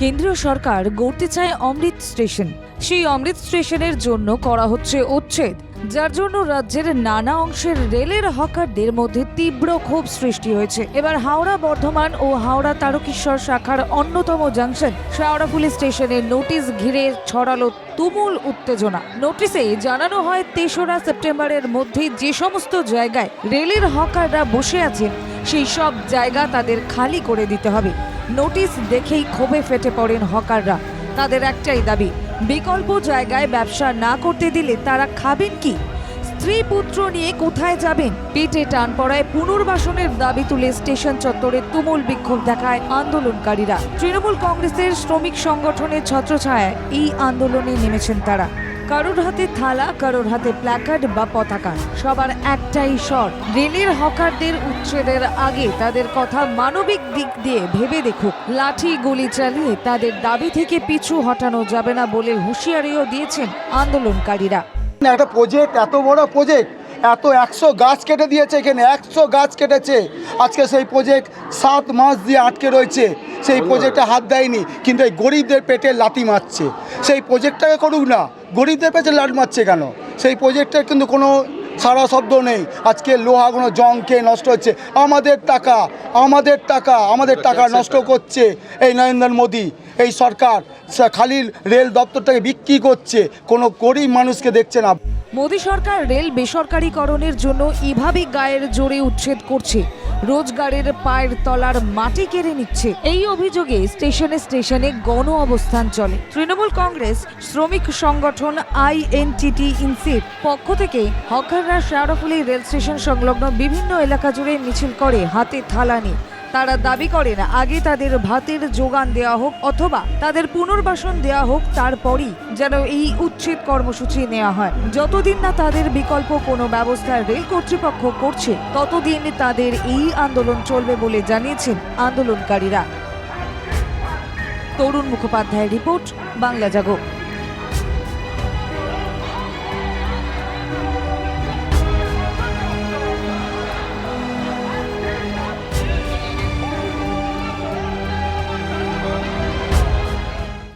কেন্দ্রীয় সরকার গড়তে চায় অমৃত স্টেশন। সেই অমৃত স্টেশনের জন্য করা হচ্ছে উচ্ছেদ। যার জন্য রাজ্যের নানা অংশের রেলের হকারদের মধ্যে তীব্র ক্ষোভ সৃষ্টি হয়েছে। এবার হাওড়া বর্ধমান ও হাওড়া তারকেশ্বর শাখার অন্যতম জাংশন শেওড়াফুলি স্টেশনের নোটিশ ঘিরে ছড়ালো তুমুল উত্তেজনা। নোটিশে জানানো হয়, তেসরা সেপ্টেম্বরের মধ্যে যে সমস্ত জায়গায় রেলের হকাররা বসে আছেন, সেই সব জায়গা তাদের খালি করে দিতে হবে। নোটিশ দেখেই ক্ষোভে ফেটে পড়েন হকাররা। তাদের একটাই দাবি বিকল্প জায়গায় ব্যবসা না করতে দিলে তারা খাবেন কি? স্ত্রী পুত্র নিয়ে কোথায় যাবেন? পেটে টান পড়ায় পুনর্বাসনের দাবি তুলে স্টেশন চত্বরে তুমুল বিক্ষোভ দেখায় আন্দোলনকারীরা। তৃণমূল কংগ্রেসের শ্রমিক সংগঠনের ছত্রছায়ায় এই আন্দোলনে নেমেছেন তারা। কারোর হাতে থালা কারোর হাতে প্ল্যাকার্ড বা পতাকা। সবার একটাই স্বর রেলের হকারদের উচ্ছেদের আগে তাদের কথা মানবিক দিক দিয়ে ভেবে দেখুক। লাঠি গুলি চালিয়ে তাদের দাবি থেকে পিছু হটানো যাবে না বলে হুঁশিয়ারিও দিয়েছেন আন্দোলনকারীরা। একটা প্রজেক্ট এত বড় প্রজেক্ট এত একশো গাছ কেটে দিয়েছে এখানে একশো গাছ কেটেছে। আজকে সেই প্রজেক্ট সাত মাস দিয়ে আটকে রয়েছে। সেই প্রজেক্টে হাত দেয়নি কিন্তু এই গরিবদের পেটে লাথি মারছে। সেই প্রজেক্টটাকে করুক না গরিবদের পেটে লাট মারছে কেন? সেই প্রজেক্টের কিন্তু কোনো সারা শব্দ নেই। আজকে লোহাগুলো জং খেয়ে নষ্ট হচ্ছে। আমাদের টাকা আমাদের টাকা আমাদের টাকা নষ্ট করছে এই নরেন্দ্র মোদী। এই সরকার খালি রেল দপ্তরটাকে বিক্রি করছে কোনো গরিব মানুষকে দেখছে না। মোদী সরকার রেল বেসরকারীকরণের জন্য এভাবে গায়ের জোরে উচ্ছেদ করছে। রোজগারের পায়ের তলার মাটি কেড়ে নিচ্ছে। এই অভিযোগে স্টেশনে স্টেশনে গণ অবস্থান চলে। তৃণমূল কংগ্রেস, শ্রমিক সংগঠন আইএনটিটি ইনসির পক্ষ থেকে হকাররা শেয়ারফুলি রেল স্টেশন সংলগ্ন বিভিন্ন এলাকা জুড়ে মিছিল করে হাতে থালা নিয়ে। তারা দাবি করেন আগে তাদের ভাতের যোগান দেওয়া হোক অথবা তাদের পুনর্বাসন দেওয়া হোক তারপরই যেন এই উচ্ছেদ কর্মসূচি নেওয়া হয়। যতদিন না তাদের বিকল্প কোনো ব্যবস্থা রেল কর্তৃপক্ষ করছে, ততদিন তাদের এই আন্দোলন চলবে বলে জানিয়েছেন আন্দোলনকারীরা। তরুণ মুখোপাধ্যায়ের রিপোর্ট, বাংলা জাগো।